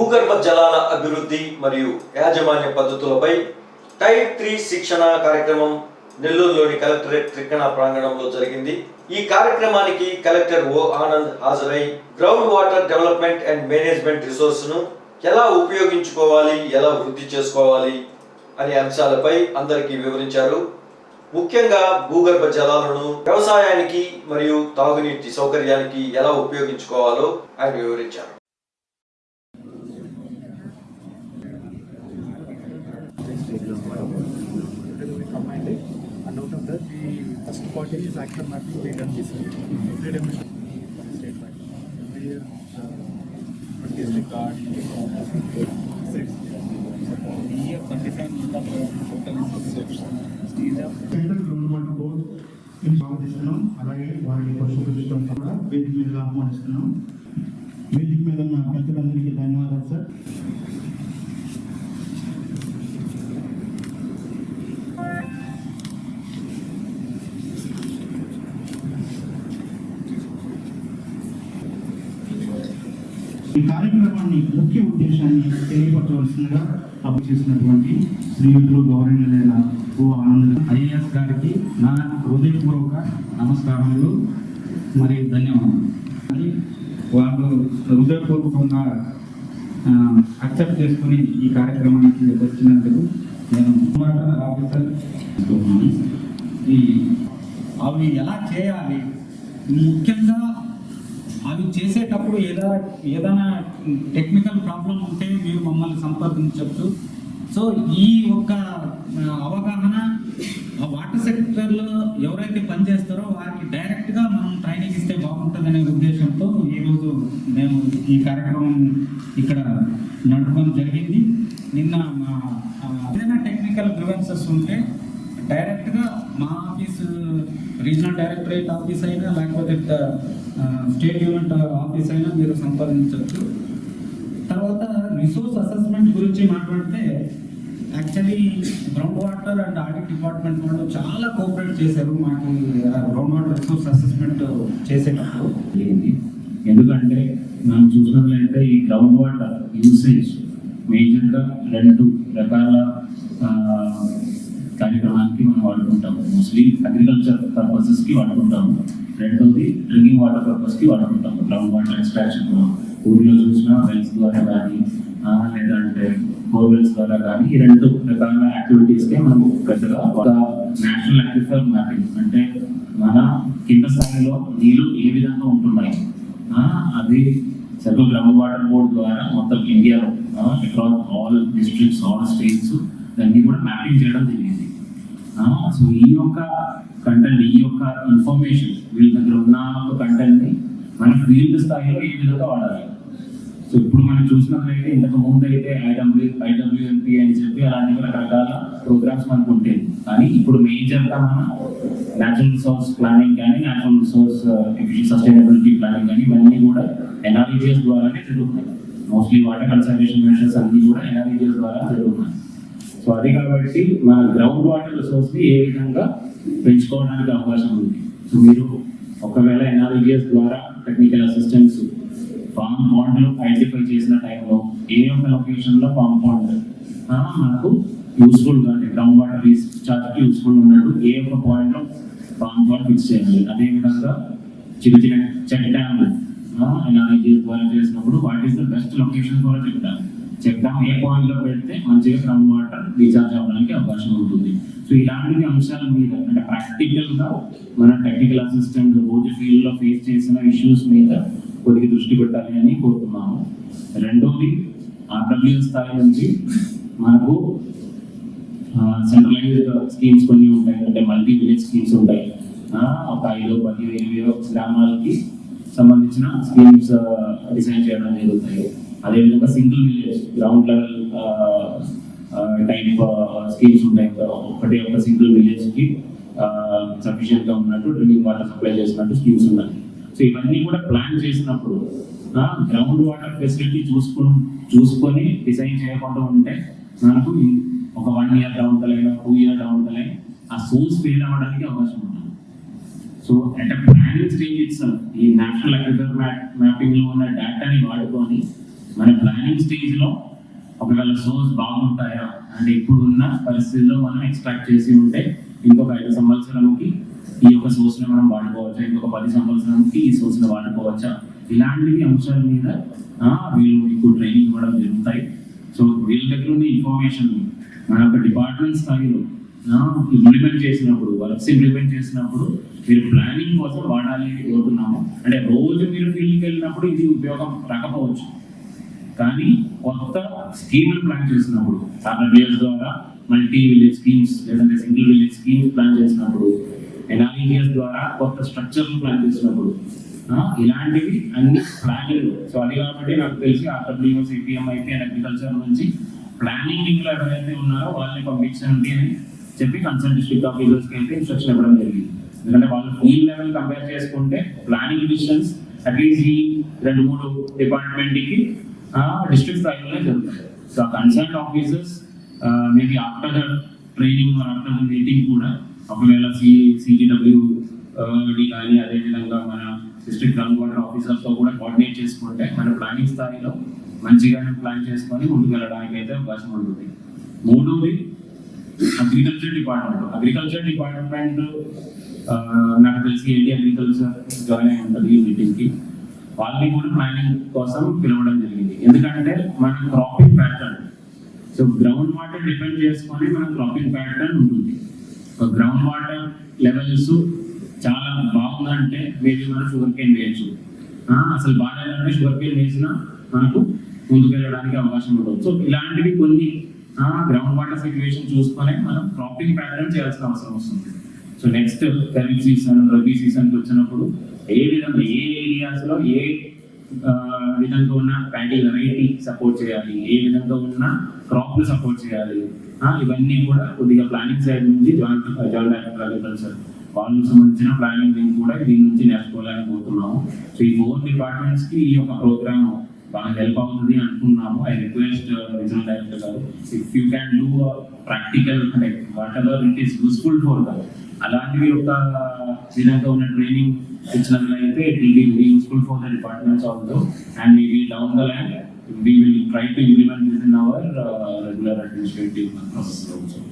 భూగర్భ జలాల అభివృద్ధి మరియు యాజమాన్య పద్ధతులపై టైప్ త్రీ శిక్షణ కార్యక్రమం నెల్లూరులోని కలెక్టరేట్ త్రికణ ప్రాంగణంలో జరిగింది. ఈ కార్యక్రమానికి కలెక్టర్ ఓ ఆనంద్ హాజరై ground water development and management రిసోర్స్ను ఎలా ఉపయోగించుకోవాలి ఎలా వృద్ధి చేసుకోవాలి అనే అంశాలపై అందరికీ వివరించారు. ముఖ్యంగా భూగర్భ జలాలను వ్యవసాయానికి మరియు తాగునీటి సౌకర్యానికి ఎలా ఉపయోగించుకోవాలో ఆయన వివరించారు. one district card, six. year twenty-seven total six. These are central government board స్వాగతిస్తున్నాం అలాగే వారిని పరిశోధించడం కూడా వేదిక మీద ఆహ్వానిస్తున్నాం వేదిక మీద ఉన్న పెద్దలందరికీ ధన్యవాదాలు సార్ ఈ కార్యక్రమాన్ని ముఖ్య ఉద్దేశాన్ని తెలియపరచవలసిందిగా అప్పు చేసినటువంటి శ్రీయుతులు గౌరవనీయులైన ఓ ఆనంద ఐఏఎస్ గారికి నా హృదయపూర్వక నమస్కారములు. మరియు ధన్యవాదాలు వాళ్ళు హృదయపూర్వకంగా అక్సెప్ట్ చేసుకుని ఈ కార్యక్రమానికి వచ్చినందుకు నేను ఆఫీసర్ ఈ అవి ఎలా చేయాలి? ముఖ్యంగా అవి చేసేటప్పుడు ఏదైనా ఏదైనా టెక్నికల్ ప్రాబ్లం ఉంటే మీరు మమ్మల్ని సంప్రదించవచ్చు సో ఈ ఒక్క అవగాహన వాటర్ సెక్టర్లో ఎవరైతే పనిచేస్తారో వారికి డైరెక్ట్గా మనం ట్రైనింగ్ ఇస్తే బాగుంటుందనే ఉద్దేశంతో ఈరోజు మేము ఈ కార్యక్రమం ఇక్కడ నడపడం జరిగింది. నిన్న మా ఏదైనా టెక్నికల్ గ్రివెన్సెస్ ఉంటే డైరెక్ట్గా మా ఆఫీస్ రీజనల్ డైరెక్టరేట్ ఆఫీస్ అయినా లేకపోతే స్టేట్ యూనిట్ ఆఫీస్ అయినా మీరు సంపాదించవచ్చు తర్వాత రిసోర్స్ అసెస్మెంట్ గురించి మాట్లాడితే actually ground water and audit department వాళ్ళు చాలా కోఆపరేట్ చేశారు మాకు గ్రౌండ్ వాటర్ రిసోర్స్ అసెస్మెంట్ చేసేటప్పుడు. ఎందుకంటే మనం చూసినట్లయితే ఈ గ్రౌండ్ వాటర్ యూసేజ్ మేజర్గా రెండు రకాల వాడుకుంటాము. Mostly agriculture పర్పసెస్కి వాడుకుంటాము. రెండోది డ్రింకింగ్ వాటర్ పర్పస్కి వాడుకుంటాము. గ్రౌండ్ వాటర్ ఎక్స్ట్రాక్షన్ ఊరిలో చూసిన వెల్స్ ద్వారా కానీ లేదంటే బోర్వెల్స్ ద్వారా కానీ ఈ రెండు రకాల యాక్టివిటీస్కే మనం పెద్దగా ఒక నేషనల్ అగ్రికల్చర్ మ్యాపింగ్ అంటే మన కింద స్థాయిలో నీళ్ళు ఏ విధంగా ఉంటున్నాయి? అది సెంట్రల్ గ్రౌండ్ వాటర్ బోర్డ్ ద్వారా మొత్తం ఇండియాలో across all districts all states దాన్ని కూడా మ్యాపింగ్ చేయడం జరిగింది. సో ఈ యొక్క కంటెంట్ ఈ యొక్క ఇన్ఫర్మేషన్ వీళ్ళ దగ్గర ఉన్న కంటెంట్ని మన ఫీల్డ్ స్థాయిలో ఏ విధంగా వాడాలి. సో ఇప్పుడు మనం చూసినట్లయితే ఇంతకు ముందు అయితే ఐడబ్ల్యూ ఐడబ్ల్యూఎంపీ అని చెప్పి అలాంటి రకరకాల ప్రోగ్రామ్స్ మనకు ఉండేది కానీ ఇప్పుడు మేజర్గా మన నేచురల్ రిసోర్స్ ప్లానింగ్ కానీ నేచురల్ రిసోర్స్ సస్టైనబిలిటీ ప్లానింగ్ కానీ ఇవన్నీ కూడా ఎన్ఆర్ఈజిఎస్ ద్వారానే జరుగుతున్నాయి. మోస్ట్లీ వాటర్ కన్సర్వేషన్ మెషర్స్ అన్నీ కూడా ఎన్ఆర్ఈజిఎస్ ద్వారా జరుగుతున్నాయి. సో అది కాబట్టి మన గ్రౌండ్ వాటర్ రిసోర్స్ని ఏ విధంగా పెంచుకోవడానికి అవకాశం ఉంది? సో మీరు ఒకవేళ ఎన్ఆర్ఈఎస్ ద్వారా technical assistance farm pond identify చేసిన టైంలో ఏ ఒక్క లొకేషన్లో ఫామ్ పాండ్ మనకు యూస్ఫుల్గా గ్రౌండ్ వాటర్ రీఛార్జ్కి యూస్ఫుల్ ఉన్నట్టు ఏ ఒక్క పాయింట్లో ఫామ్ పాండ్ ఫిక్స్ చేయాలి? అదేవిధంగా చిన్న చిన్న చెక్ డ్యామ్ ఎన్ఆర్ఈజిఎస్ ద్వారా చేసినప్పుడు what is the best location for check dam? Check ఏ పాయింట్లో పెడితే మంచిగా ఫ్రమ్ వాటర్ రీఛార్జ్ అవ్వడానికి అవకాశం ఉంటుంది. సో ఇలాంటి అంశాల మీద అంటే ప్రాక్టికల్గా మన టెక్నికల్ అసిస్టెంట్ రోజు ఫీల్డ్లో ఫేస్ చేసిన ఇష్యూస్ మీద కొద్దిగా దృష్టి పెట్టాలి అని కోరుతున్నాము. రెండోది ఆర్డబ్ల్యూ స్థాయి నుంచి మనకు సెంట్రలైజ్డ్ స్కీమ్స్ కొన్ని ఉంటాయి. అంటే మల్టీ విలేజ్ స్కీమ్స్ ఉంటాయి. ఒక ఐదో పది ఎనిమిదో గ్రామాలకి సంబంధించిన స్కీమ్స్ డిజైన్ చేయడం జరుగుతాయి. అదేవిధంగా single village ground level type schemes ఉంటాయి ఒకటి ఒక సింగిల్ విలేజ్కి గా ఉన్నట్టు డ్రింకింగ్ వాటర్ సప్లై చేసినట్టు స్కీమ్స్ ఉన్నాయి. సో ఇవన్నీ కూడా ప్లాన్ చేసినప్పుడు గ్రౌండ్ వాటర్ ఫెసిలిటీ చూసుకుని చూసుకొని డిజైన్ చేయకుండా ఉంటే మనకు ఒక వన్ ఇయర్ డౌన్ తలైనా టూ ఇయర్ డౌన్ తలైనా ఆ సోర్స్ ఫెయిల్ అవ్వడానికి అవకాశం ఉంటుంది. So at planning stage it's ఈ నేషనల్ అగ్రికల్చర్ మ్యాపింగ్లో ఉన్న డేటాని వాడుకొని మన ప్లానింగ్ స్టేజ్లో ఒకవేళ సోర్స్ బాగుంటాయా అంటే ఇప్పుడు ఉన్న పరిస్థితుల్లో మనం ఎక్స్ట్రాక్ట్ చేసి ఉంటే ఇంకొక ఐదు సంవత్సరంకి ఈ యొక్క సోర్స్ని మనం వాడుకోవచ్చా? ఇంకొక పది సంవత్సరంకి ఈ సోర్స్ని వాడుకోవచ్చా? ఇలాంటివి అంశాల మీద వీళ్ళు మీకు ట్రైనింగ్ ఇవ్వడం జరుగుతాయి. సో వీళ్ళ దగ్గర ఉన్న ఇన్ఫర్మేషన్ మన యొక్క డిపార్ట్మెంట్ స్థాయిలో ఇంప్లిమెంట్ చేసినప్పుడు వర్క్స్ ఇంప్లిమెంట్ చేసినప్పుడు మీరు ప్లానింగ్ కోసం వాడాలి అని కోరుతున్నాము. అంటే రోజు మీరు ఫీల్డ్కి వెళ్ళినప్పుడు ఇది ఉపయోగం రాకపోవచ్చు. కానీ కొత్త స్కీములు ప్లాన్ చేసినప్పుడు ఆర్డబ్ల్యూఎస్ ద్వారా మల్టీ విలేజ్ స్కీమ్స్ లేదంటే సింగిల్ విలేజ్ స్కీమ్స్ ప్లాన్ చేసినప్పుడు ఎన్ఆర్ఈఎస్ ద్వారా కొత్త స్ట్రక్చర్లు ప్లాన్ చేసినప్పుడు ఇలాంటివి అన్ని ప్లానింగ్ సో అది కాబట్టి నాకు తెలిసి ఆర్డబ్ల్యూఎస్ సిపిఎం అండ్ అగ్రికల్చర్ నుంచి ప్లానింగ్ టీంలో ఎవరైతే ఉన్నారో వాళ్ళని పంపించండి అని చెప్పి కన్సల్ట్ డిస్ట్రిక్ట్ ఆఫీసర్స్కి అయితే ఇన్స్ట్రక్షన్ ఇవ్వడం జరిగింది. ఎందుకంటే వాళ్ళు ఫీల్డ్ లెవెల్ కంపేర్ చేసుకుంటే ప్లానింగ్ డిసిషన్స్ అట్లీస్ట్ ఈ రెండు మూడు డిపార్ట్మెంట్కి డిస్ట్రిక్ట్ స్థాయిలోనే జరుగుతుంది. So consult officers maybe after the training after the meeting కూడా ఒకవేళ సి సిజిడబ్ల్యూ డి కానీ అదేవిధంగా మన డిస్ట్రిక్ట్ గ్రౌండ్ వాటర్ ఆఫీసర్తో కూడా కోఆర్డినేట్ చేసుకుంటే మన ప్లానింగ్ స్థాయిలో మంచిగానే ప్లాన్ చేసుకొని ముందుకెళ్ళడానికి అయితే అవకాశం ఉంటుంది. మూడోది అగ్రికల్చర్ డిపార్ట్మెంట్ అగ్రికల్చర్ డిపార్ట్మెంట్ నాకు తెలిసి ఏంటి అగ్రికల్చర్ జాయిన్ అయి ఉంటుంది ఈ మీటింగ్కి వాళ్ళని కూడా ప్లానింగ్ కోసం పిలవడం జరిగింది. ఎందుకంటే మన cropping pattern so ground water depend చేసుకొని మన క్రాపింగ్ ప్యాటర్న్ ఉంటుంది. గ్రౌండ్ వాటర్ లెవెల్స్ చాలా బాగుందంటే మేబీ మనం షుగర్ కేన్ వేయచ్చు అసలు బాగాలేదంటే షుగర్ కేన్ వేసినా మనకు ముందుకు వెళ్ళడానికి అవకాశం ఉంటుంది సో ఇలాంటివి కొన్ని గ్రౌండ్ వాటర్ సిచ్యువేషన్ చూసుకొని మనం క్రాపింగ్ ప్యాటర్న్ చేయాల్సిన అవసరం వస్తుంది. So next kharif season rabi సీజన్కి వచ్చినప్పుడు ఏ విధంగా ఏ ఏరియాస్లో ఏ విధంగా ఉన్న ప్యాడీ వెరైటీ సపోర్ట్ చేయాలి ఏ విధంగా ఉన్న క్రాప్ సపోర్ట్ చేయాలి. ఇవన్నీ కూడా కొద్దిగా ప్లానింగ్ సైడ్ నుంచి జాయింట్ జాయింట్ అగ్రికల్చర్ వాళ్ళకి సంబంధించిన ప్లానింగ్ కూడా దీని నుంచి నేర్చుకోవాలని కోరుతున్నాము సో ఈ ఫోర్ డిపార్ట్మెంట్స్కి ఈ యొక్క ప్రోగ్రామ్ బాగా హెల్ప్ అవుతుంది అనుకున్నాము. ఐ రిక్వెస్ట్ రీజనల్ డైరెక్టర్ గారు if you can do practical అంటే whatever it is useful for them అలాంటివి ఒక విధంగా ఉన్న ట్రైనింగ్ ఇచ్చినట్లయితే it will be very useful for the departments also and maybe down the line we will try to implement this in our uh, regular administrative process also.